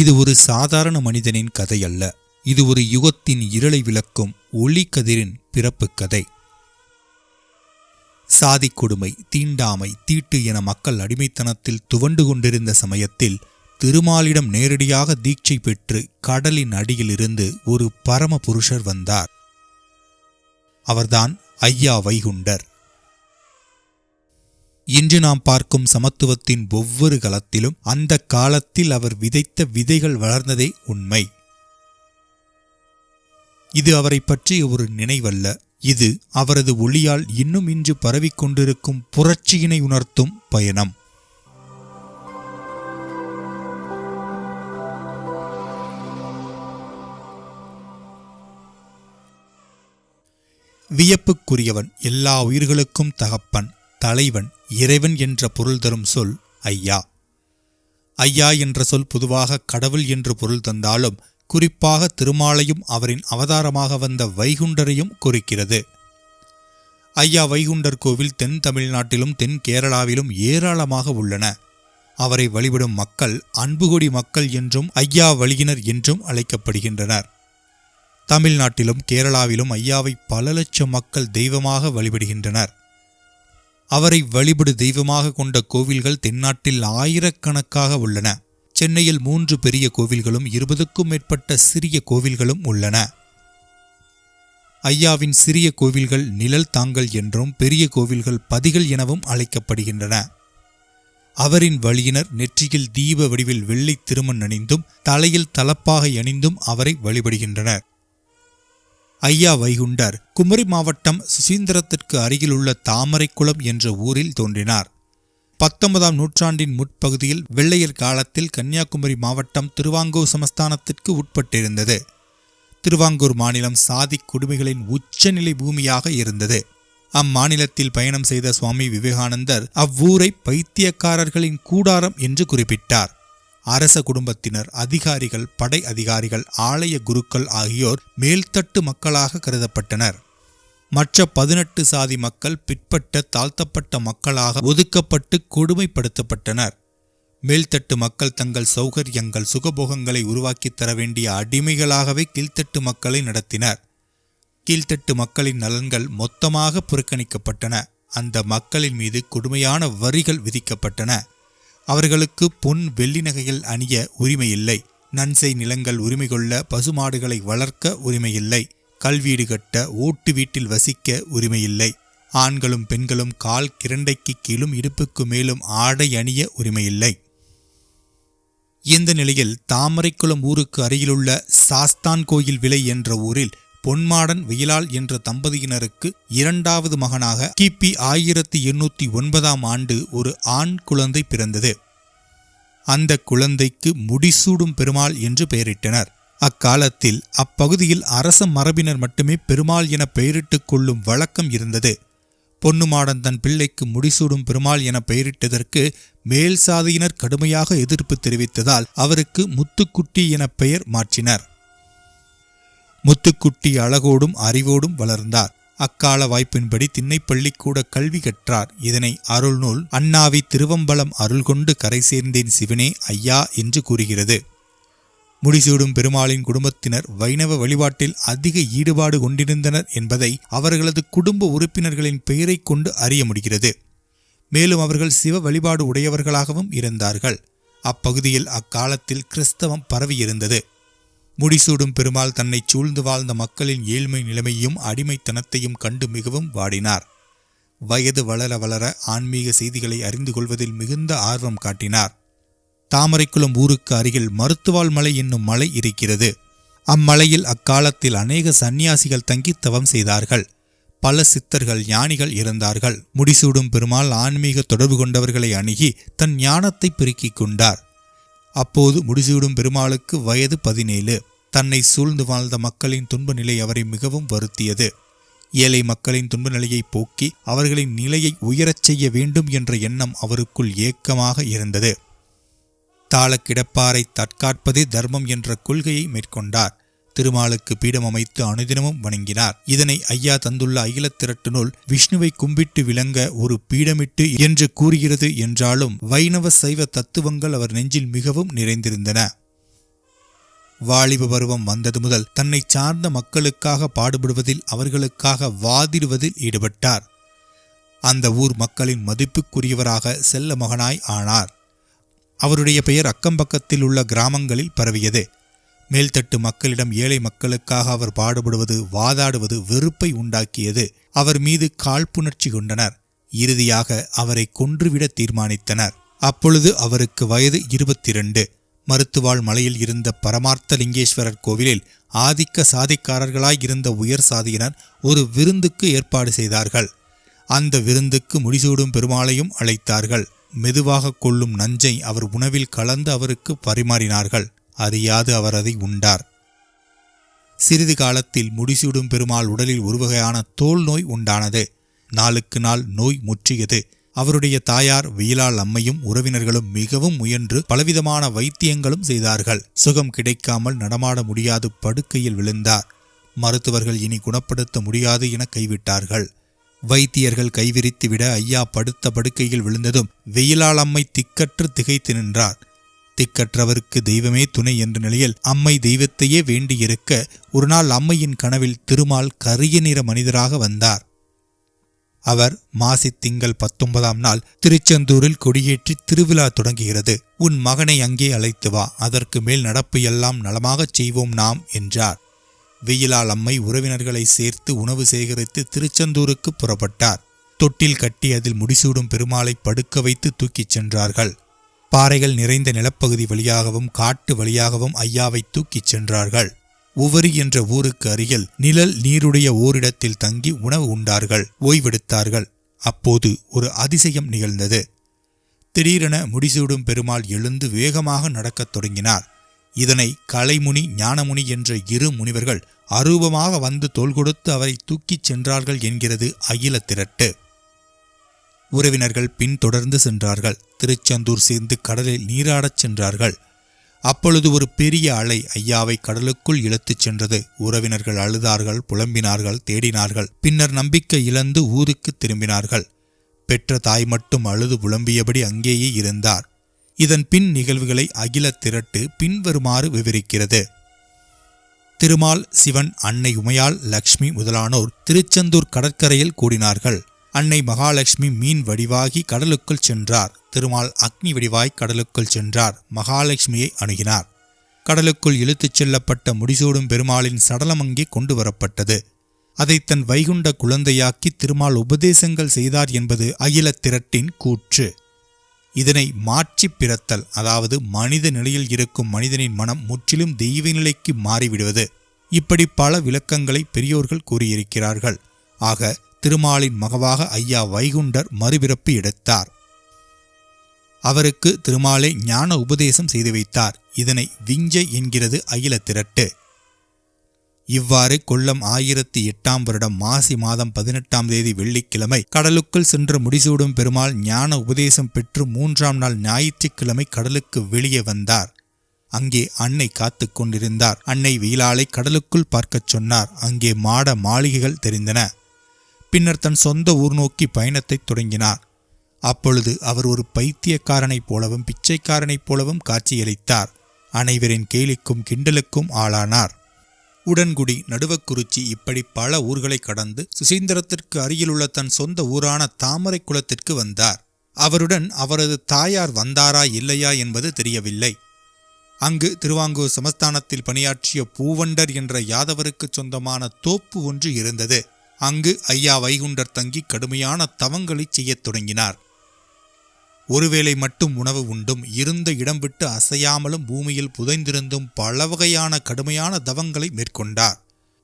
இது ஒரு சாதாரண மனிதனின் கதை அல்ல. இது ஒரு யுகத்தின் இருளை விளக்கும் ஒளிக்கதிரின் பிறப்பு கதை. சாதி கொடுமை தீண்டாமை தீட்டு என மக்கள் அடிமைத்தனத்தில் துவண்டு கொண்டிருந்த சமயத்தில் திருமாலிடம் நேரடியாக தீட்சை பெற்று கடலின் அடியிலிருந்து ஒரு பரம புருஷர் வந்தார். அவர்தான் ஐயா வைகுண்டர். இன்று நாம் பார்க்கும் சமத்துவத்தின் ஒவ்வொரு களத்திலும் அந்த காலத்தில் அவர் விதைத்த விதைகள் வளர்ந்ததே உண்மை. இது அவரை பற்றிய ஒரு நினைவல்ல. இது அவரது ஒளியால் இன்னும் இன்று பரவிக்கொண்டிருக்கும் புரட்சியினை உணர்த்தும் பயணம். வியப்புக்குரியவன் எல்லா உயிர்களுக்கும் தகப்பன். தலைவன் இறைவன் என்ற பொருள் தரும் சொல் ஐயா. ஐயா என்ற சொல் பொதுவாக கடவுள் என்று பொருள் தந்தாலும் குறிப்பாக திருமாலையும் அவரின் அவதாரமாக வந்த வைகுண்டரையும் குறிக்கிறது. ஐயா வைகுண்டர் கோவில் தென் தமிழ்நாட்டிலும் தென் கேரளாவிலும் ஏராளமாக உள்ளன. அவரை வழிபடும் மக்கள் அன்புகொடி மக்கள் என்றும் ஐயா வழியினர் என்றும் அழைக்கப்படுகின்றனர். தமிழ்நாட்டிலும் கேரளாவிலும் ஐயாவை பல லட்சம் மக்கள் தெய்வமாக வழிபடுகின்றனர். அவரை வழிபடு தெய்வமாக கொண்ட கோவில்கள் தென்னாட்டில் ஆயிரக்கணக்காக உள்ளன. சென்னையில் மூன்று பெரிய கோவில்களும் இருபதுக்கும் மேற்பட்ட சிறிய கோவில்களும் உள்ளன. ஐயாவின் சிறிய கோவில்கள் நிழல் தாங்கள் என்றும் பெரிய கோவில்கள் பதிகள் எனவும் அழைக்கப்படுகின்றன. அவரின் வழியினர் நெற்றியில் தீப வடிவில் வெள்ளை திருமண் அணிந்தும் தலையில் தலப்பாகை அணிந்தும் அவரை வழிபடுகின்றனர். ஐயா வைகுண்டர் குமரி மாவட்டம் சுசீந்திரத்திற்கு அருகிலுள்ள தாமரைக்குளம் என்ற ஊரில் தோன்றினார். பத்தொன்பதாம் நூற்றாண்டின் முற்பகுதியில் வெள்ளையர் காலத்தில் கன்னியாகுமரி மாவட்டம் திருவாங்கூர் சமஸ்தானத்திற்கு உட்பட்டிருந்தது. திருவாங்கூர் மாநிலம் சாதி குடுமைகளின் உச்சநிலை பூமியாக இருந்தது. அம்மாநிலத்தில் பயணம் செய்த சுவாமி விவேகானந்தர் அவ்வூரை பைத்தியக்காரர்களின் கூடாரம் என்று குறிப்பிட்டார். அரச குடும்பத்தினர் அதிகாரிகள் படை அதிகாரிகள் ஆலய குருக்கள் ஆகியோர் மேல்தட்டு மக்களாக கருதப்பட்டனர். மற்ற பதினெட்டு சாதி மக்கள் பிற்பட்ட தாழ்த்தப்பட்ட மக்களாக ஒதுக்கப்பட்டு கொடுமைப்படுத்தப்பட்டனர். மேல்தட்டு மக்கள் தங்கள் சௌகரியங்கள் சுகபோகங்களை உருவாக்கித் தர வேண்டிய அடிமைகளாகவே கீழ்த்தட்டு மக்களை நடத்தினர். கீழ்த்தட்டு மக்களின் நலன்கள் மொத்தமாக புறக்கணிக்கப்பட்டன. அந்த மக்களின் மீது கொடுமையான வரிகள் விதிக்கப்பட்டன. அவர்களுக்கு பொன் வெள்ளி நகைகள் அணிய உரிமையில்லை. நன்சை நிலங்கள் உரிமை கொள்ள பசுமாடுகளை வளர்க்க உரிமையில்லை. கல்வீடு கட்ட ஓட்டு வீட்டில் வசிக்க உரிமையில்லை. ஆண்களும் பெண்களும் கால் கிரண்டைக்கு கீழும் இடுப்புக்கு மேலும் ஆடை அணிய உரிமையில்லை. இந்த நிலையில் தாமரைக்குளம் ஊருக்கு அருகிலுள்ள சாஸ்தான் கோயில் விலை என்ற ஊரில் பொன்மாடன் வெயிலால் என்ற தம்பதியினருக்கு இரண்டாவது மகனாக கிபி ஆயிரத்தி எண்ணூத்தி ஒன்பதாம் ஆண்டு ஒரு ஆண் குழந்தை பிறந்தது. அந்த குழந்தைக்கு முடிசூடும் பெருமாள் என்று பெயரிட்டனர். அக்காலத்தில் அப்பகுதியில் அரச மரபினர் மட்டுமே பெருமாள் என பெயரிட்டுக் கொள்ளும் வழக்கம் இருந்தது. பொன்னுமாடன் தன் பிள்ளைக்கு முடிசூடும் பெருமாள் என பெயரிட்டதற்கு மேல் சாதியினர் கடுமையாக எதிர்ப்பு தெரிவித்ததால் அவருக்கு முத்துக்குட்டி என பெயர் மாற்றினர். முத்துக்குட்டி அழகோடும் அறிவோடும் வளர்ந்தார். அக்கால வாய்ப்பின்படி திண்ணைப்பள்ளிக்கூட கல்வி கற்றார். இதனை அருள்நூல் அண்ணாவி திருவம்பலம் அருள் கொண்டு கரை சேர்ந்தேன் சிவனே ஐயா என்று கூறுகிறது. முடிசூடும் பெருமாளின் குடும்பத்தினர் வைணவ வழிபாட்டில் அதிக ஈடுபாடு கொண்டிருந்தனர் என்பதை அவர்களது குடும்ப உறுப்பினர்களின் பெயரைக் கொண்டு அறிய முடிகிறது. மேலும் அவர்கள் சிவ வழிபாடு உடையவர்களாகவும் இருந்தார்கள். அப்பகுதியில் அக்காலத்தில் கிறிஸ்தவம் பரவியிருந்தது. முடிசூடும் பெருமாள் தன்னை சூழ்ந்து வாழ்ந்த மக்களின் ஏழ்மை நிலைமையும் அடிமைத்தனத்தையும் கண்டு மிகவும் வாடினார். வயது வளர வளர ஆன்மீக செய்திகளை அறிந்து கொள்வதில் மிகுந்த ஆர்வம் காட்டினார். தாமரைக்குளம் ஊருக்கு அருகில் மருத்துவால் மலை என்னும் மலை இருக்கிறது. அம்மலையில் அக்காலத்தில் அநேக சந்நியாசிகள் தங்கி தவம் செய்தார்கள். பல சித்தர்கள் ஞானிகள் இருந்தார்கள். முடிசூடும் பெருமாள் ஆன்மீக தொடர்பு கொண்டவர்களை அணுகி தன் ஞானத்தை பெருக்கிக் கொண்டார். அப்போது முடிசூடும் பெருமாளுக்கு வயது பதினேழு. தன்னை சூழ்ந்து வாழ்ந்த மக்களின் துன்ப நிலை அவரை மிகவும் வருத்தியது. ஏழை மக்களின் துன்ப நிலையை போக்கி அவர்களின் நிலையை உயரச் செய்ய வேண்டும் என்ற எண்ணம் அவருக்குள் ஏக்கமாக இருந்தது. தாளக்கிடப்பாரை தற்காப்பதே தர்மம் என்ற கொள்கையை மேற்கொண்டார். திருமாலுக்கு பீடம் அமைத்து அனுதினமும் வணங்கினார். இதனை ஐயா தந்துள்ள அகில திரட்டு நூல் விஷ்ணுவை கும்பிட்டு விளங்க ஒரு பீடமிட்டு என்று கூறுகிறது என்றாலும் வைணவ சைவ தத்துவங்கள் அவர் நெஞ்சில் மிகவும் நிறைந்திருந்தன. வாலிப பருவம் வந்தது முதல் தன்னை சார்ந்த மக்களுக்காக பாடுபடுவதில் அவர்களுக்காக வாதிடுவதில் ஈடுபட்டார். அந்த ஊர் மக்களின் மதிப்புக்குரியவராக செல்ல மகனாய் ஆனார். அவருடைய பெயர் அக்கம்பக்கத்தில் உள்ள கிராமங்களில் பரவியது. மேல்தட்டு மக்களிடம் ஏழை மக்களுக்காக அவர் பாடுபடுவது வாதாடுவது வெறுப்பை உண்டாக்கியது. அவர் மீது காழ்ப்புணர்ச்சி கொண்டனர். இறுதியாக அவரை கொன்றுவிட தீர்மானித்தனர். அப்பொழுது அவருக்கு வயது இருபத்தி இரண்டு மருத்துவாள் மலையில் இருந்த பரமார்த்த லிங்கேஸ்வரர் கோவிலில் ஆதிக்க சாதிக்காரர்களாய் இருந்த உயர் சாதியினர் ஒரு விருந்துக்கு ஏற்பாடு செய்தார்கள். அந்த விருந்துக்கு முடிசூடும் பெருமாளையும் அழைத்தார்கள். மெதுவாக கொள்ளும் நஞ்சை அவர் உணவில் கலந்து அவருக்கு பரிமாறினார்கள். அறியாது அவர் அதை உண்டார். சிறிது காலத்தில் முடிசூடும் பெருமாள் உடலில் ஒருவகையான தோல் நோய் உண்டானது. நாளுக்கு நாள் நோய் முற்றியது. அவருடைய தாயார் வீலாள் அம்மையும் உறவினர்களும் மிகவும் முயன்று பலவிதமான வைத்தியங்களும் செய்தார்கள். சுகம் கிடைக்காமல் நடமாட முடியாது படுக்கையில் விழுந்தார். மருத்துவர்கள் இனி குணப்படுத்த முடியாது என கைவிட்டார்கள். வைத்தியர்கள் கைவிரித்துவிட ஐயா படுத்த படுக்கையில் விழுந்ததும் வெயிலாளம்மை திக்கற்று திகைத்து நின்றார். கற்றவருக்கு தெய்வமே துணை என்ற நிலையில் அம்மை தெய்வத்தையே வேண்டியிருக்க ஒருநாள் அம்மையின் கனவில் திருமால் கரிய நிற மனிதராக வந்தார். அவர் மாசி திங்கள் பத்தொன்பதாம் நாள் திருச்செந்தூரில் கொடியேற்றி திருவிழா தொடங்குகிறது. உன் மகனை அங்கே அழைத்து வா அதற்கு மேல் நடப்பு எல்லாம் நலமாகச் செய்வோம் நாம் என்றார். வெயிலால் அம்மை உறவினர்களை சேர்த்து உணவு சேகரித்து திருச்செந்தூருக்கு புறப்பட்டார். தொட்டில் கட்டி அதில் முடிசூடும் பெருமாளை படுக்க வைத்து தூக்கிச் சென்றார்கள். பாறைகள் நிறைந்த நிலப்பகுதி வழியாகவும் காட்டு வழியாகவும் ஐயாவை தூக்கிச் சென்றார்கள். உவரி என்ற ஊருக்கு அருகில் நிழல் நீருடைய ஓரிடத்தில் தங்கி உணவு உண்டார்கள் ஓய்வெடுத்தார்கள். அப்போது ஒரு அதிசயம் நிகழ்ந்தது. திடீரென முடிசூடும் பெருமாள் எழுந்து வேகமாக நடக்கத் தொடங்கினார். இதனை கலைமுனி ஞானமுனி என்ற இரு முனிவர்கள் அரூபமாக வந்து தோல் கொடுத்து அவரை தூக்கிச் சென்றார்கள் என்கிறது அகில திரட்டு உறவினர்கள் பின்தொடர்ந்து சென்றார்கள். திருச்செந்தூர் சேர்ந்து கடலில் நீராடச் சென்றார்கள். அப்பொழுது ஒரு பெரிய அலை ஐயாவை கடலுக்குள் இழுத்துச் சென்றது. உறவினர்கள் அழுதார்கள் புலம்பினார்கள் தேடினார்கள். பின்னர் நம்பிக்கை இழந்து ஊருக்கு திரும்பினார்கள். பெற்ற தாய் மட்டும் அழுது புலம்பியபடி அங்கேயே இருந்தார். இதன் பின் நிகழ்வுகளை அகில திரட்டு பின்வருமாறு விவரிக்கிறது. திருமால் சிவன் அன்னை உமையாள் லக்ஷ்மி முதலானோர் திருச்செந்தூர் கடற்கரையில் கூடினார்கள். அன்னை மகாலட்சுமி மீன் வடிவாகி கடலுக்குள் சென்றார். திருமால் அக்னி வடிவாய் கடலுக்குள் சென்றார். மகாலட்சுமியை அணுகினார். கடலுக்குள் இழுத்துச் செல்லப்பட்ட முடிசூடும் பெருமாளின் சடலம் அங்கே கொண்டு வரப்பட்டது. அதை தன் வைகுண்ட குழந்தையாக்கி திருமால் உபதேசங்கள் செய்தார் என்பது அகில திரட்டின் கூற்று. இதனை மாற்றி பிறத்தல் அதாவது மனித நிலையில் இருக்கும் மனிதனின் மனம் முற்றிலும் தெய்வ நிலைக்கு மாறிவிடுவது. இப்படி பல விளக்கங்களை பெரியோர்கள் கூறியிருக்கிறார்கள். ஆக திருமாலின் மகவாக ஐயா வைகுண்டர் மறுபிறப்பு எடுத்தார். அவருக்கு திருமாலை ஞான உபதேசம் செய்து வைத்தார். இதனை விஞ்சை என்கிறது அகில திரட்டு. இவ்வாறு கொல்லம் ஆயிரத்தி எட்டாம் வருடம் மாசி மாதம் பதினெட்டாம் தேதி வெள்ளிக்கிழமை கடலுக்குள் சென்று முடிசூடும் பெருமாள் ஞான உபதேசம் பெற்று மூன்றாம் நாள் ஞாயிற்றுக்கிழமை கடலுக்கு வெளியே வந்தார். அங்கே அன்னை காத்து கொண்டிருந்தார். அன்னை வீலாளை கடலுக்குள் பார்க்கச் சொன்னார். அங்கே மாட மாளிகைகள் தெரிந்தன. பின்னர் தன் சொந்த ஊர் நோக்கி பயணத்தை தொடங்கினார். அப்பொழுது அவர் ஒரு பைத்தியக்காரனைப் போலவும் பிச்சைக்காரனைப் போலவும் காட்சியளித்தார். அனைவரின் கேலிக்கும் கிண்டலுக்கும் ஆளானார். உடன்குடி நடுவக்குறிச்சி இப்படி பல ஊர்களை கடந்து சுசீந்திரத்திற்கு அருகிலுள்ள தன் சொந்த ஊரான தாமரை குளத்திற்கு வந்தார். அவருடன் அவரது தாயார் வந்தாரா இல்லையா என்பது தெரியவில்லை. அங்கு திருவாங்கூர் சமஸ்தானத்தில் பணியாற்றிய பூவண்டர் என்ற யாதவருக்கு சொந்தமான தோப்பு ஒன்று இருந்தது. அங்கு ஐயா வைகுண்டர் தங்கி கடுமையான தவங்களை செய்யத் தொடங்கினார். ஒருவேளை மட்டும் உணவு உண்டும் இருந்த இடம் விட்டு அசையாமலும் பூமியில் புதைந்திருந்தும் பல வகையான கடுமையான தவங்களை மேற்கொண்டார்.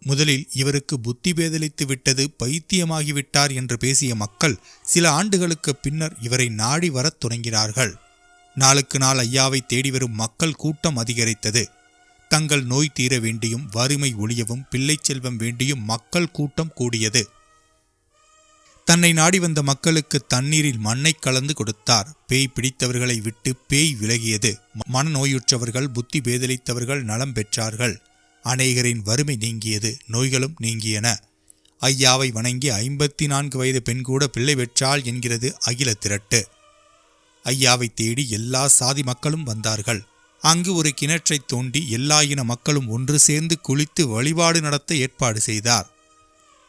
முதலில் இவருக்கு புத்தி பேதலித்து விட்டது பைத்தியமாகிவிட்டார் என்று பேசிய மக்கள் சில ஆண்டுகளுக்கு பின்னர் இவரை நாடி வரத் தொடங்கினார்கள். நாளுக்கு நாள் ஐயாவை தேடி வரும் மக்கள் கூட்டம் அதிகரித்தது. தங்கள் நோய் தீர வேண்டியும் வறுமை ஒழியவும் பிள்ளை செல்வம் வேண்டியும் மக்கள் கூட்டம் கூடியது. தன்னை நாடி வந்த மக்களுக்கு தண்ணீரில் மண்ணை கலந்து கொடுத்தார். பேய் பிடித்தவர்களை விட்டு பேய் விலகியது. மனநோயுற்றவர்கள் புத்தி பேதலித்தவர்கள் நலம் பெற்றார்கள். அநேகரின் வறுமை நீங்கியது. நோய்களும் நீங்கியன. ஐயாவை வணங்கி ஐம்பத்தி நான்கு வயது பெண் கூட பிள்ளை பெற்றாள் என்கிறது அகில திரட்டு. ஐயாவை தேடி எல்லா சாதி மக்களும் வந்தார்கள். அங்கு ஒரு கிணற்றைத் தோண்டி எல்லா இன மக்களும் ஒன்று சேர்ந்து குளித்து வழிபாடு நடத்த ஏற்பாடு செய்தார்.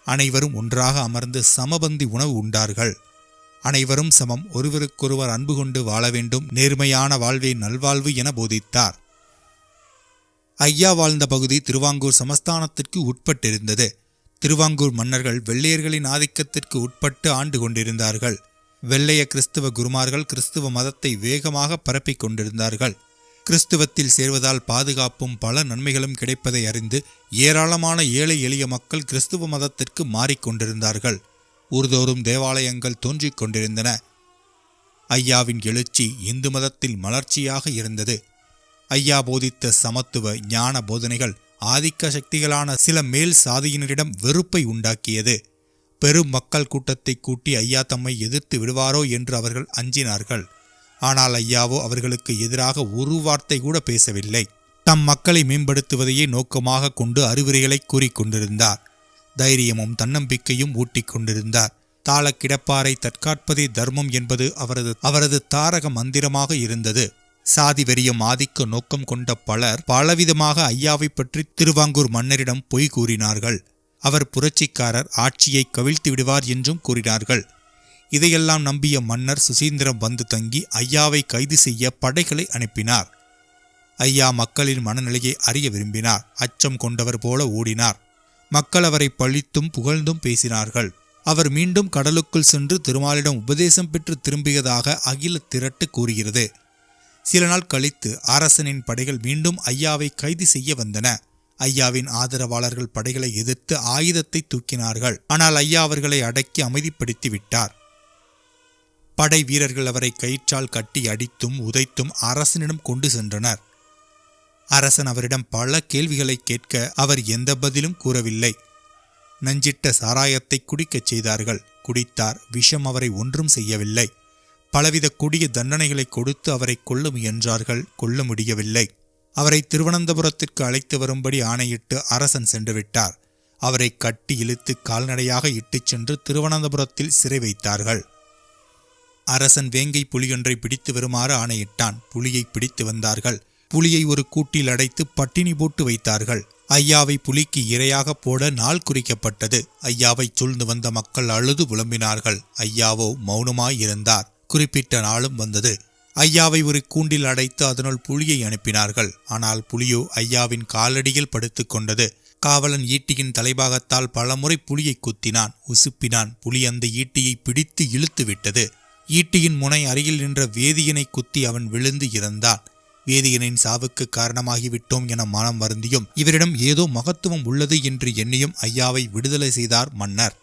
அனைவரும் ஒன்றாக அமர்ந்து சமபந்தி உணவு உண்டார்கள். அனைவரும் சமம். ஒருவருக்கொருவர் அன்பு கொண்டு வாழ வேண்டும். நேர்மையான வாழ்வே நல்வாழ்வு என போதித்தார். ஐயா வாழ்ந்த பகுதி திருவாங்கூர் சமஸ்தானத்திற்கு உட்பட்டிருந்தது. திருவாங்கூர் மன்னர்கள் வெள்ளையர்களின் ஆதிக்கத்திற்கு உட்பட்டு ஆண்டு கொண்டிருந்தார்கள். வெள்ளைய கிறிஸ்துவ குருமார்கள் கிறிஸ்துவ மதத்தை வேகமாக பரப்பிக் கொண்டிருந்தார்கள். கிறிஸ்துவத்தில் சேர்வதால் பாதுகாப்பும் பல நன்மைகளும் கிடைப்பதை அறிந்து ஏராளமான ஏழை எளிய மக்கள் கிறிஸ்துவ மதத்திற்கு மாறிக்கொண்டிருந்தார்கள். ஊர்தோறும் தேவாலயங்கள் தோன்றிக் கொண்டிருந்தன. ஐயாவின் எழுச்சி இந்து மதத்தில் மலர்ச்சியாக இருந்தது. ஐயா போதித்த சமத்துவ ஞான போதனைகள் ஆதிக்க சக்திகளான சில மேல் சாதியினரிடம் வெறுப்பை உண்டாக்கியது. பெரும் மக்கள் கூட்டத்தை கூட்டி ஐயா தம்மை எதிர்த்து விடுவாரோ என்று அவர்கள் அஞ்சினார்கள். ஆனால் ஐயாவோ அவர்களுக்கு எதிராக ஒரு வார்த்தை கூட பேசவில்லை. தம் மக்களை மேம்படுத்துவதையே நோக்கமாக கொண்டு அறிவுரைகளை கூறிக்கொண்டிருந்தார் தைரியமும் தன்னம்பிக்கையும் ஊட்டிக் கொண்டிருந்தார். தாள கிடப்பாரை தற்காப்பதே தர்மம் என்பது அவரது அவரது தாரக மந்திரமாக இருந்தது. சாதி வெறியும் ஆதிக்க நோக்கம் கொண்ட பலர் பலவிதமாக ஐயாவை பற்றி திருவாங்கூர் மன்னரிடம் பொய் கூறினார்கள். அவர் புரட்சிக்காரர் ஆட்சியை கவிழ்த்து விடுவார் என்றும் கூறினார்கள். இதையெல்லாம் நம்பிய மன்னர் சுசீந்திரம் வந்து தங்கி ஐயாவை கைது செய்ய படைகளை அனுப்பினார். ஐயா மக்களின் மனநிலையை அறிய விரும்பினார். அச்சம் கொண்டவர் போல ஓடினார். மக்கள் அவரை பழித்தும் புகழ்ந்தும் பேசினார்கள். அவர் மீண்டும் கடலுக்குள் சென்று திருமாலிடம் உபதேசம் பெற்று திரும்பியதாக அகில திரட்டு கூறுகிறது. சில நாள் கழித்து அரசனின் படைகள் மீண்டும் ஐயாவை கைது செய்ய வந்தன. ஐயாவின் ஆதரவாளர்கள் படைகளை எதிர்த்து ஆயுதத்தை தூக்கினார்கள். ஆனால் ஐயா அவர்களை அடக்கி அமைதிப்படுத்தி விட்டார். படை வீரர்கள் அவரை கயிற்றால் கட்டி அடித்தும் உதைத்தும் அரசனிடம் கொண்டு சென்றனர். அரசன் அவரிடம் பல கேள்விகளை கேட்க அவர் எந்த பதிலும் கூறவில்லை. நஞ்சிட்ட சாராயத்தை குடிக்கச் செய்தார்கள். குடித்தார் விஷம் அவரை ஒன்றும் செய்யவில்லை. பலவித கொடிய தண்டனைகளை கொடுத்து அவரை கொல்ல முயன்றார்கள் கொல்ல முடியவில்லை. அவரை திருவனந்தபுரத்திற்கு அழைத்து வரும்படி ஆணையிட்டு அரசன் சென்றுவிட்டார் அவரை கட்டி இழுத்து கால்நடையாக இட்டுச் சென்று திருவனந்தபுரத்தில் சிறை வைத்தார்கள். அரசன் வேங்கை புலியொன்றை பிடித்து வருமாறு ஆணையிட்டான். புலியை பிடித்து வந்தார்கள். புலியை ஒரு கூட்டில் அடைத்து பட்டினி போட்டு வைத்தார்கள். ஐயாவை புலிக்கு இரையாக போட நாள் குறிக்கப்பட்டது. ஐயாவை சூழ்ந்து வந்த மக்கள் அழுது புலம்பினார்கள் ஐயாவோ மௌனமாயிருந்தார். குறிப்பிட்ட நாளும் வந்தது. ஐயாவை ஒரு கூண்டில் அடைத்து அதனுள் புலியை அனுப்பினார்கள். ஆனால் புலியோ ஐயாவின் காலடியில் படுத்து கொண்டது. காவலன் ஈட்டியின் தலைபாகத்தால் பலமுறை புலியை குத்தினான். உசுப்பினான். புலி அந்த ஈட்டியை பிடித்து இழுத்து விட்டது. ஈட்டியின் முனை அருகில் நின்ற வேதியனை குத்தி அவன் விழுந்து இறந்தான். வேதியனின் சாவுக்கு காரணமாகிவிட்டோம் என மனம் வருந்தியும் இவரிடம் ஏதோ மகத்துவம் உள்ளது என்று எண்ணியும் ஐயாவை விடுதலை செய்தார் மன்னர்.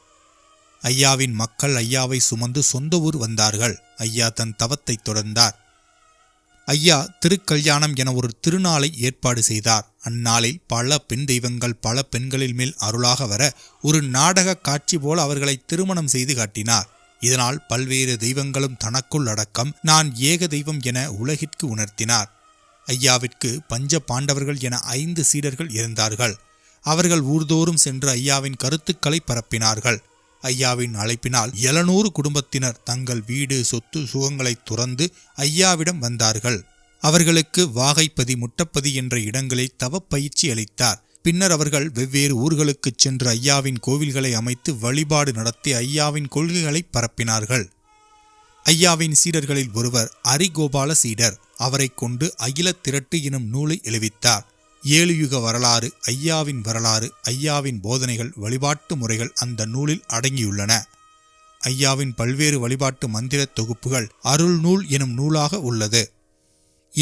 ஐயாவின் மக்கள் ஐயாவை சுமந்து சொந்த ஊர் வந்தார்கள். ஐயா தன் தவத்தை தொடர்ந்தார். ஐயா திருக்கல்யாணம் என ஒரு திருநாளை ஏற்பாடு செய்தார். அந்நாளில் பல பெண் தெய்வங்கள் பல பெண்களில் மேல் அருளாக வர ஒரு நாடக காட்சி போல அவர்களை திருமணம் செய்து காட்டினார். இதனால் பல்வேறு தெய்வங்களும் தனக்குள் அடக்கம் நான் ஏக தெய்வம் என உலகிற்கு உணர்த்தினார். ஐயாவிற்கு பஞ்ச பாண்டவர்கள் என ஐந்து சீடர்கள் இருந்தார்கள். அவர்கள் ஊர்தோறும் சென்று ஐயாவின் கருத்துக்களை பரப்பினார்கள். ஐயாவின் அழைப்பினால் எழுநூறு குடும்பத்தினர் தங்கள் வீடு சொத்து சுகங்களை துறந்து ஐயாவிடம் வந்தார்கள். அவர்களுக்கு வாகைப்பதி முட்டப்பதி என்ற இடங்களில் தவப்பயிற்சி அளித்தார். பின்னர் அவர்கள் வெவ்வேறு ஊர்களுக்குச் சென்று ஐயாவின் கோவில்களை அமைத்து வழிபாடு நடத்தி ஐயாவின் கொள்கைகளை பரப்பினார்கள். ஐயாவின் சீடர்களில் ஒருவர் அரிகோபால சீடர். அவரைக் கொண்டு அகில திரட்டு எனும் நூலை எழுவித்தார். ஏழு யுக வரலாறு ஐயாவின் வரலாறு ஐயாவின் போதனைகள் வழிபாட்டு முறைகள் அந்த நூலில் அடங்கியுள்ளன. ஐயாவின் பல்வேறு வழிபாட்டு மந்திர தொகுப்புகள் அருள் நூல் எனும் நூலாக உள்ளது.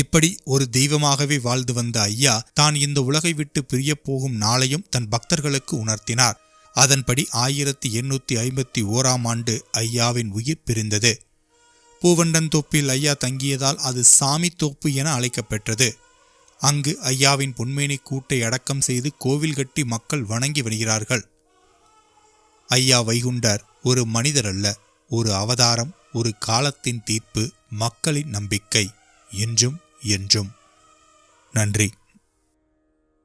இப்படி ஒரு தெய்வமாகவே வாழ்ந்து வந்த ஐயா தான் இந்த உலகை விட்டு பிரியப் போகும் நாளையும் தன் பக்தர்களுக்கு உணர்த்தினார். அதன்படி ஆயிரத்தி எண்ணூத்தி ஐம்பத்தி ஓராம் ஆண்டு ஐயாவின் உயிர் பிரிந்தது. பூவண்டன் தோப்பில் ஐயா தங்கியதால் அது சாமி தோப்பு என அழைக்கப்பெற்றது. அங்கு ஐயாவின் பொன்மேனி கூட்டை அடக்கம் செய்து கோவில் கட்டி மக்கள் வணங்கி வருகிறார்கள். ஐயா வைகுண்டர் ஒரு மனிதர் அல்ல ஒரு அவதாரம் ஒரு காலத்தின் தீர்ப்பு மக்களின் நம்பிக்கை என்றும் என்றும். நன்றி.